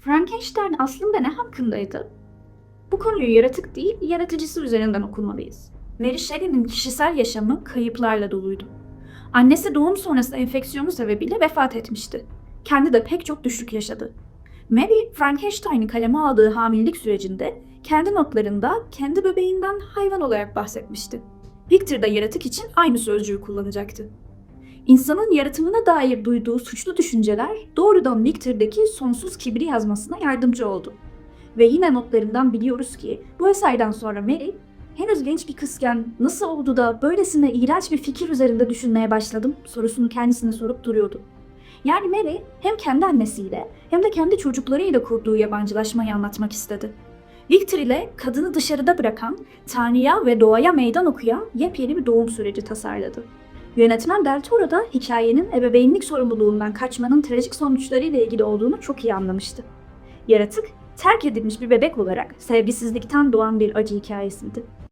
Frankenstein aslında ne hakkındaydı? Bu konuyu yaratık değil, yaratıcısı üzerinden okumalıyız. Mary Shelley'nin kişisel yaşamı kayıplarla doluydu. Annesi doğum sonrası enfeksiyonu sebebiyle vefat etmişti. Kendi de pek çok düşük yaşadı. Mary, Frankenstein'i kaleme aldığı hamilelik sürecinde kendi notlarında kendi bebeğinden hayvan olarak bahsetmişti. Victor da yaratık için aynı sözcüğü kullanacaktı. İnsanın yaratımına dair duyduğu suçlu düşünceler doğrudan Victor'daki sonsuz kibri yazmasına yardımcı oldu. Ve yine notlarından biliyoruz ki bu eserden sonra Mary henüz genç bir kızken nasıl oldu da böylesine iğrenç bir fikir üzerinde düşünmeye başladım sorusunu kendisine sorup duruyordu. Yani Mary hem kendi annesiyle hem de kendi çocuklarıyla kurduğu yabancılaşmayı anlatmak istedi. Victor ile kadını dışarıda bırakan, Tanrı'ya ve doğaya meydan okuyan yepyeni bir doğum süreci tasarladı. Yönetmen Del Toro da hikayenin ebeveynlik sorumluluğundan kaçmanın trajik sonuçlarıyla ilgili olduğunu çok iyi anlamıştı. Yaratık, terk edilmiş bir bebek olarak sevgisizlikten doğan bir acı hikayesiydi.